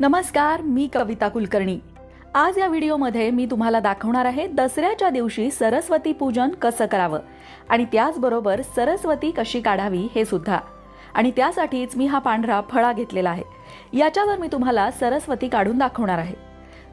नमस्कार मी कविता कुलकर्णी. आज या व्हिडिओमध्ये मी तुम्हाला दाखवणार आहे दसऱ्याच्या दिवशी सरस्वती पूजन कसं करावं आणि त्याचबरोबर सरस्वती कशी काढावी हे सुद्धा. आणि त्यासाठीच मी हा पांढरा फळा घेतलेला आहे. याच्यावर मी तुम्हाला सरस्वती काढून दाखवणार आहे.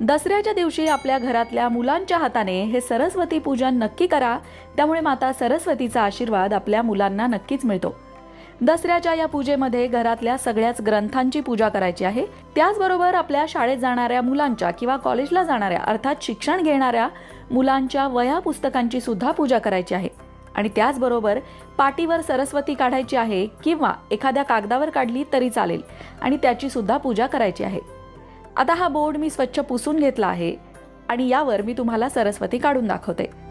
दसऱ्याच्या दिवशी आपल्या घरातल्या मुलांच्या हाताने हे सरस्वती पूजन नक्की करा. त्यामुळे माता सरस्वतीचा आशीर्वाद आपल्या मुलांना नक्कीच मिळतो. दसऱ्याच्या या पूजेमध्ये घरातल्या सगळ्याच ग्रंथांची पूजा करायची आहे. त्याचबरोबर आपल्या शाळेत जाणाऱ्या मुलांच्या किंवा कॉलेजला जाणाऱ्या अर्थात शिक्षण घेणाऱ्या मुलांच्या वया पुस्तकांची सुद्धा पूजा करायची आहे. आणि त्याचबरोबर पाटीवर सरस्वती काढायची आहे किंवा एखाद्या कागदावर काढली तरी चालेल आणि त्याची सुद्धा पूजा करायची आहे. आता हा बोर्ड मी स्वच्छ पुसून घेतला आहे आणि यावर मी तुम्हाला सरस्वती काढून दाखवते.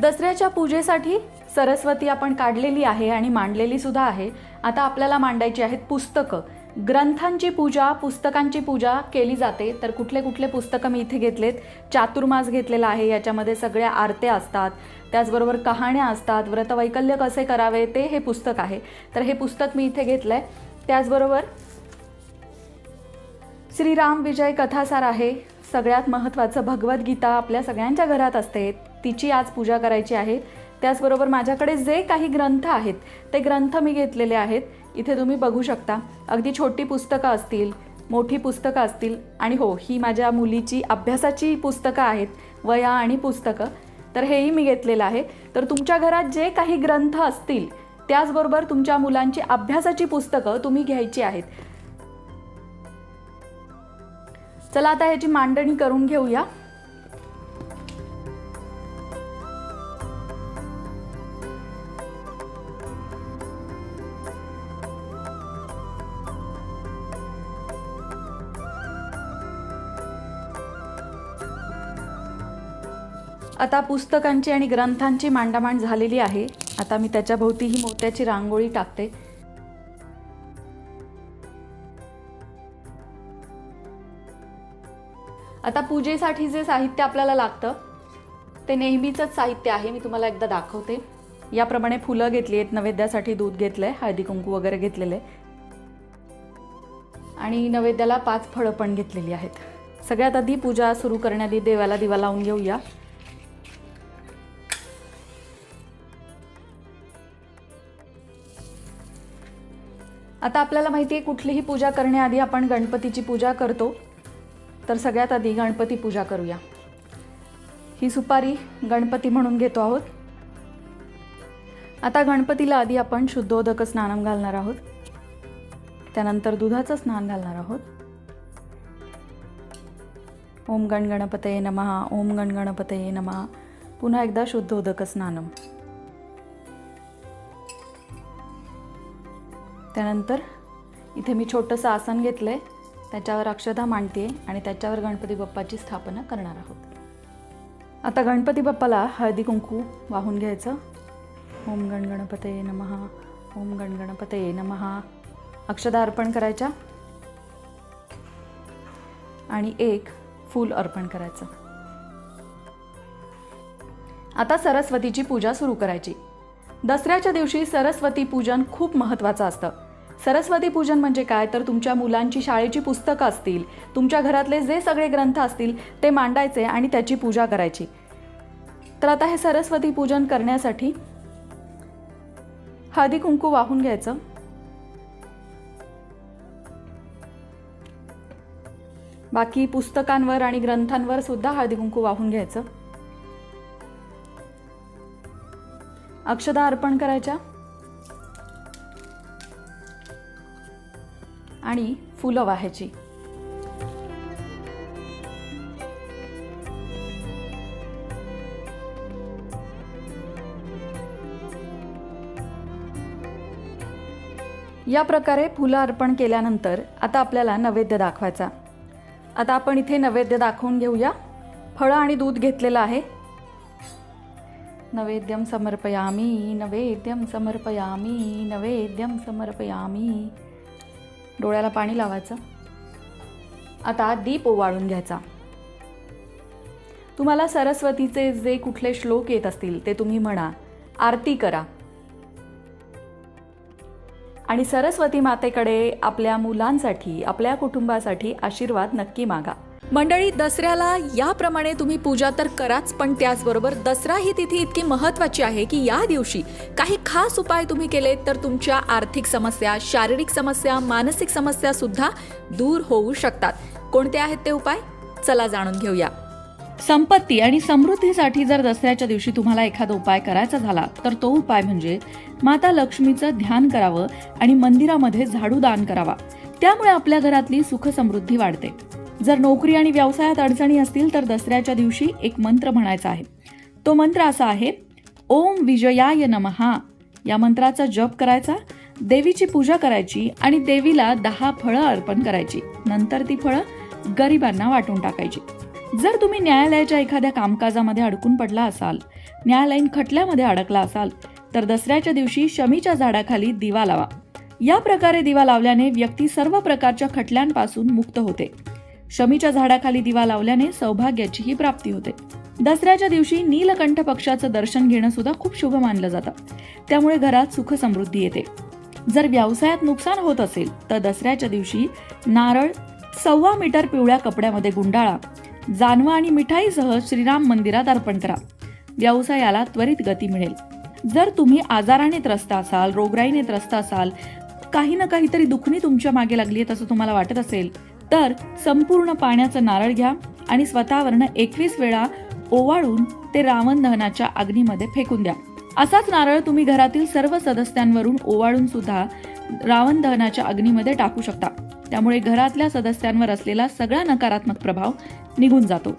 दसऱ्याच्या पूजेसाठी सरस्वती आपण काढलेली आहे आणि मांडलेली सुद्धा आहे. आता आपल्याला मांडायची आहेत पुस्तकं. ग्रंथांची पूजा पुस्तकांची पूजा केली जाते. तर कुठले कुठले पुस्तकं मी इथे घेतलेत? चातुर्मास घेतलेला आहे याच्यामध्ये सगळ्या आरत्या असतात. त्याचबरोबर कहाण्या असतात. व्रतवैकल्य कसे करावे ते हे पुस्तक आहे. तर हे पुस्तक मी इथे घेतलं आहे त्याचबरोबर श्रीराम विजय कथासार आहे. सगळ्यात महत्त्वाचं भगवद्गीता आपल्या सगळ्यांच्या घरात असते. तिची आज पूजा करायची आहे. त्याचबरोबर माझ्याकडे जे काही ग्रंथ आहेत ते ग्रंथ मी घेतलेले आहेत. इथे तुम्ही बघू शकता. अगदी छोटी पुस्तकं असतील मोठी पुस्तकं असतील आणि हो ही माझ्या मुलीची अभ्यासाची पुस्तकं आहेत वया आणि पुस्तकं. तर हेही मी घेतलेलं आहे. तर तुमच्या घरात जे काही ग्रंथ असतील त्याचबरोबर तुमच्या मुलांची अभ्यासाची पुस्तकं तुम्ही घ्यायची आहेत. चला आता ह्याची मांडणी करून घेऊया. आता पुस्तकांची आणि ग्रंथांची मांडामांड झालेली आहे. आता मी त्याच्याभोवती ही मोत्याची रांगोळी टाकते. आता पूजेसाठी जे साहित्य आपल्याला लागतं ते नेहमीचंच साहित्य आहे. मी तुम्हाला एकदा दाखवते. याप्रमाणे फुलं घेतली आहेत नैवेद्यासाठी दूध घेतलंय हळदी कुंकू वगैरे घेतलेले. आणि नैवेद्याला पाच फळं पण घेतलेली आहेत. सगळ्यात आधी पूजा सुरू करण्याआधी देवाला दिवा लावून घेऊया. आता आपल्याला माहिती आहे कुठलीही पूजा करण्याआधी आपण गणपतीची पूजा करतो. तर सगळ्यात आधी गणपती पूजा करूया. ही सुपारी गणपती म्हणून घेतो आहोत. आता गणपतीला आधी आपण शुद्धोदक स्नानम घालणार आहोत. त्यानंतर दुधाचं स्नान घालणार आहोत. ओम गण गणपतये नमहा ओम गण गणपतये नमहा पुन्हा एकदा शुद्धोदक स्नानम. त्यानंतर इथे मी छोटंसं आसन घेतलं आहे त्याच्यावर अक्षदा मांडते आहे आणि त्याच्यावर गणपती बाप्पाची स्थापना करणार आहोत. आता गणपती बाप्पाला हळदी कुंकू वाहून घ्यायचं. ओम गणगणपतये नमहा ओम गणगणपतये नमहा अक्षदा अर्पण करायच्या. आणि एक फूल अर्पण करायचं. आता सरस्वतीची पूजा सुरू करायची. दसऱ्याच्या दिवशी सरस्वती पूजन खूप महत्त्वाचं असतं. सरस्वती पूजन म्हणजे काय? तर तुमच्या मुलांची शाळेची पुस्तकं असतील तुमच्या घरातले जे सगळे ग्रंथ असतील ते मांडायचे आणि त्याची पूजा करायची. तर आता हे सरस्वती पूजन करण्यासाठी हळदी कुंकू वाहून घ्यायचं. बाकी पुस्तकांवर आणि ग्रंथांवर सुद्धा हळदी कुंकू वाहून घ्यायचं. अक्षदा अर्पण करायच्या. आणि फुलं व्हायची. या प्रकारे फुलं अर्पण केल्यानंतर आता आपल्याला नैवेद्य दाखवायचा. आता आपण इथे नैवेद्य दाखवून घेऊया. फळं आणि दूध घेतलेलं आहे. नवेद्यम समर्पयामी नवेद्यम समर्पयामी नवेद्यम समर्पयामी. डोळ्याला पाणी लावायचं. आता दीप ओवाळून घ्यायचा. तुम्हाला सरस्वतीचे जे कुठले श्लोक येत असतील ते तुम्ही म्हणा. आरती करा. आणि सरस्वती मातेकडे आपल्या मुलांसाठी आपल्या कुटुंबासाठी आशीर्वाद नक्की मागा. मंडळी दसऱ्याला याप्रमाणे तुम्ही पूजा तर कराच पण त्याचबरोबर दसरा ही तिथी इतकी महत्वाची आहे की या दिवशी काही खास उपाय तुम्ही केले तर तुमच्या आर्थिक समस्या शारीरिक समस्या मानसिक समस्या सुद्धा दूर होऊ शकतात. कोणते आहेत ते उपाय? चला जाणून घेऊया. संपत्ती आणि समृद्धीसाठी जर दसऱ्याच्या दिवशी तुम्हाला एखादा उपाय करायचा झाला तर तो उपाय म्हणजे माता लक्ष्मीचं ध्यान करावं आणि मंदिरामध्ये झाडू दान करावा. त्यामुळे आपल्या घरातली सुख समृद्धी वाढते. जर नोकरी आणि व्यवसायात अडचणी असतील तर दसऱ्याच्या दिवशी एक मंत्र म्हणायचा आहे. तो मंत्र असा आहे ओम विजयाय नमहा या मंत्राचा जप करायचा देवीची पूजा करायची आणि देवीला दहा फळं अर्पण करायची. नंतर ती फळं गरिबांना वाटून टाकायची. जर तुम्ही न्यायालयाच्या एखाद्या कामकाजामध्ये अडकून पडला असाल न्यायालयीन खटल्यामध्ये अडकला असाल तर दसऱ्याच्या दिवशी शमीच्या झाडाखाली दिवा लावा. या प्रकारे दिवा लावल्याने व्यक्ती सर्व प्रकारच्या खटल्यांपासून मुक्त होते. शमीच्या झाडाखाली दिवा लावल्याने सौभाग्याचीही प्राप्ती होते. दसऱ्याच्या दिवशी नीलकंठ पक्षाचं दर्शन घेणं सुद्धा खूप शुभ मानलं जातं. त्यामुळे घरात सुख समृद्धी येते. जर व्यवसायात नुकसान होत असेल तर दसऱ्याच्या दिवशी नारळ सव्वा मीटर पिवळ्या कपड्यामध्ये गुंडाळा जानवा आणि मिठाईसह श्रीराम मंदिरात अर्पण करा. व्यवसायाला त्वरित गती मिळेल. जर तुम्ही आजाराने त्रस्त असाल रोगराईने त्रस्त असाल काही ना काहीतरी दुखणी तुमच्या मागे लागली आहे तसं तुम्हाला वाटत असेल तर संपूर्ण पाण्याचं नारळ घ्या आणि स्वतःवरनं एकवीस वेळा ओवाळून ते रावण दहनाच्या अग्नीमध्ये फेकून द्या. असाच नारळ तुम्ही घरातील सर्व सदस्यांवरून ओवाळून सुद्धा रावण दहनाच्या अग्नीमध्ये टाकू शकता. त्यामुळे घरातल्या सदस्यांवर असलेला सगळा नकारात्मक प्रभाव निघून जातो.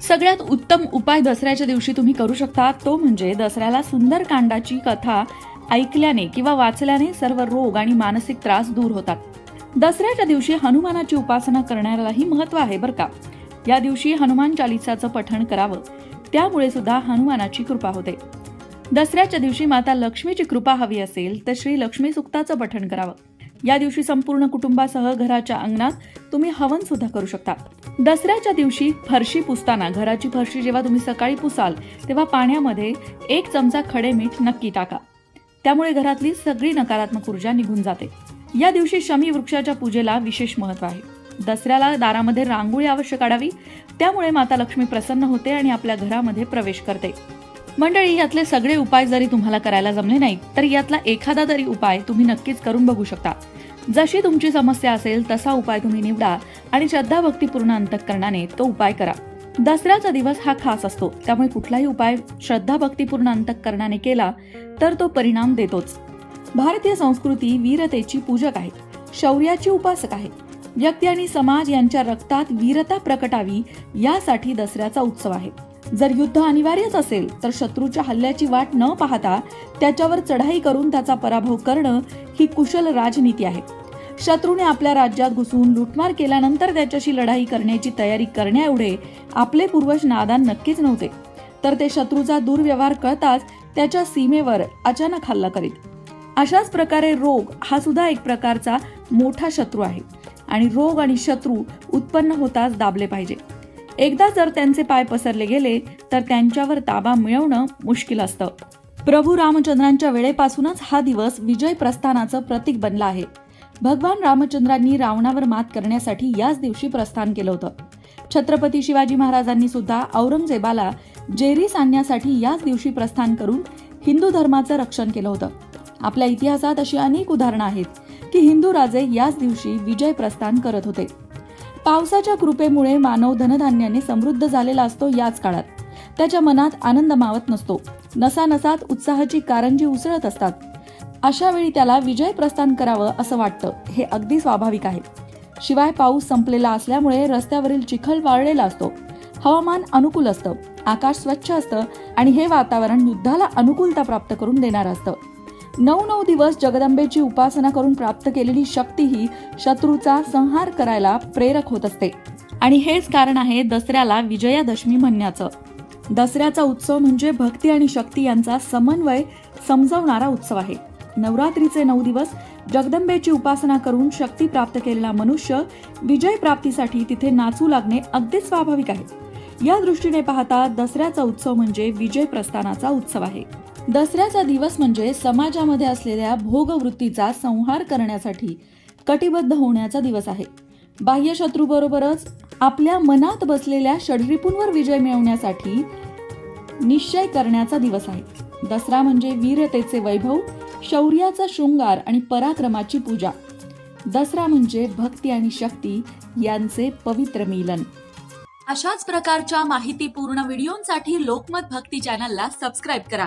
सगळ्यात उत्तम उपाय दसऱ्याच्या दिवशी तुम्ही करू शकता तो म्हणजे दसऱ्याला सुंदर कांडाची कथा ऐकल्याने किंवा वाचल्याने सर्व रोग आणि मानसिक त्रास दूर होतात. दसऱ्याच्या दिवशी हनुमानाची उपासना करण्यालाही महत्त्व आहे बरं का. या दिवशी हनुमान चालिसाचं पठण करावं त्यामुळे सुद्धा हनुमानाची कृपा होते. दसऱ्याच्या दिवशी माता लक्ष्मीची कृपा हवी असेल तर श्री लक्ष्मी सुक्ताचं पठण करावं. या दिवशी संपूर्ण कुटुंबासह घराच्या अंगणात तुम्ही हवन सुद्धा करू शकता. दसऱ्याच्या दिवशी फरशी पुसताना घराची फरशी जेव्हा तुम्ही सकाळी पुसाल तेव्हा पाण्यामध्ये एक चमचा खडे मीठ नक्की टाका. त्यामुळे घरातली सगळी नकारात्मक ऊर्जा निघून जाते. या दिवशी शमी वृक्षाच्या पूजेला विशेष महत्त्व आहे. दसऱ्याला दारामध्ये रांगोळी अवश्य काढावी त्यामुळे माता लक्ष्मी प्रसन्न होते आणि आपल्या घरामध्ये प्रवेश करते. मंडळी यातले सगळे उपाय जरी तुम्हाला करायला जमले नाहीत तर यातला एखादा तरी उपाय तुम्ही नक्कीच करून बघू शकता. जशी तुमची समस्या असेल तसा उपाय तुम्ही निवडा आणि श्रद्धा भक्तीपूर्ण अंतकरणाने तो उपाय करा. दसऱ्याचा दिवस हा खास असतो त्यामुळे कुठलाही उपाय श्रद्धा भक्तीपूर्ण अंतकरणाने केला तर तो परिणाम देतोच. भारतीय संस्कृती वीरतेची पूजक आहे शौर्याची उपासक आहे व्यक्ती आणि समाज यांच्या रक्तात वीरता प्रकटावी यासाठी दसऱ्याचा उत्सव आहे. जर युद्ध अनिवार्यच असेल तर शत्रूच्या हल्ल्याची वाट न पाहता त्याच्यावर चढाई करून त्याचा पराभव करणं ही कुशल राजनीती आहे. शत्रूने आपल्या राज्यात घुसून लुटमार केल्यानंतर त्याच्याशी लढाई करण्याची तयारी करण्याएवढे आपले पूर्वज नादान नक्कीच नव्हते. तर ते शत्रूचा दुर्व्यवहार कळताच त्याच्या सीमेवर अचानक हल्ला करीत अशाच प्रकारे रोग हा सुद्धा एक प्रकारचा मोठा शत्रू आहे. आणि रोग आणि शत्रू उत्पन्न होताच दाबले पाहिजे. एकदा जर त्यांचे पाय पसरले गेले तर त्यांच्यावर ताबा मिळवणं मुश्किल असतं. प्रभू रामचंद्रांच्या वेळेपासूनच हा दिवस विजय प्रस्थानाचं प्रतीक बनला आहे. भगवान रामचंद्रांनी रावणावर मात करण्यासाठी याच दिवशी प्रस्थान केलं होतं. छत्रपती शिवाजी महाराजांनी सुद्धा औरंगजेबाला जेरीस आणण्यासाठी याच दिवशी प्रस्थान करून हिंदू धर्माचं रक्षण केलं होतं. आपल्या इतिहासात अशी अनेक उदाहरणं आहेत की हिंदू राजे याच दिवशी विजय प्रस्थान करत होते. पावसाच्या कृपेमुळे मानव धनधान्याने समृद्ध झालेला असतो याच काळात. त्याच्या मनात आनंद मावत नसतो. नसानसात उत्साहाची कारंजी उसळत असतात. अशा वेळी त्याला विजय प्रस्थान करावं असं वाटतं हे अगदी स्वाभाविक आहे. शिवाय पाऊस संपलेला असल्यामुळे रस्त्यावरील चिखल वाळलेला असतो. हवामान अनुकूल असतं. आकाश स्वच्छ असतं आणि हे वातावरण युद्धाला अनुकूलता प्राप्त करून देणारं असतं. नऊ नऊ दिवस जगदंबेची उपासना करून प्राप्त केलेली शक्ती ही शत्रूचा संहार करायला प्रेरक होत असते. आणि हेच कारण आहे दसऱ्याला विजयादशमी म्हणण्याचं. दसऱ्याचा उत्सव म्हणजे भक्ती आणि शक्ती यांचा समन्वय समजवणारा उत्सव आहे. नवरात्रीचे नऊ दिवस जगदंबेची उपासना करून शक्ती प्राप्त केलेला मनुष्य विजय प्राप्तीसाठी तिथे नाचू लागणे अगदी स्वाभाविक आहे. या दृष्टीने पाहता दसऱ्याचा उत्सव म्हणजे विजय प्रस्थानाचा उत्सव आहे. दसऱ्याचा दिवस म्हणजे समाजामध्ये असलेल्या भोगवृत्तीचा संहार करण्यासाठी कटिबद्ध होण्याचा दिवस आहे. बाह्य शत्रूबरोबरच आपल्या मनात बसलेल्या षडरिपूंवर विजय मिळवण्यासाठी निश्चय करण्याचा दिवस आहे. दसरा म्हणजे वीरतेचे वैभव शौर्याचा शृंगार आणि पराक्रमाची पूजा. दसरा म्हणजे भक्ती आणि शक्ती यांचे पवित्र मिलन. अशाच प्रकारच्या माहितीपूर्ण व्हिडिओंसाठी लोकमत भक्ती चॅनलला सबस्क्राईब करा.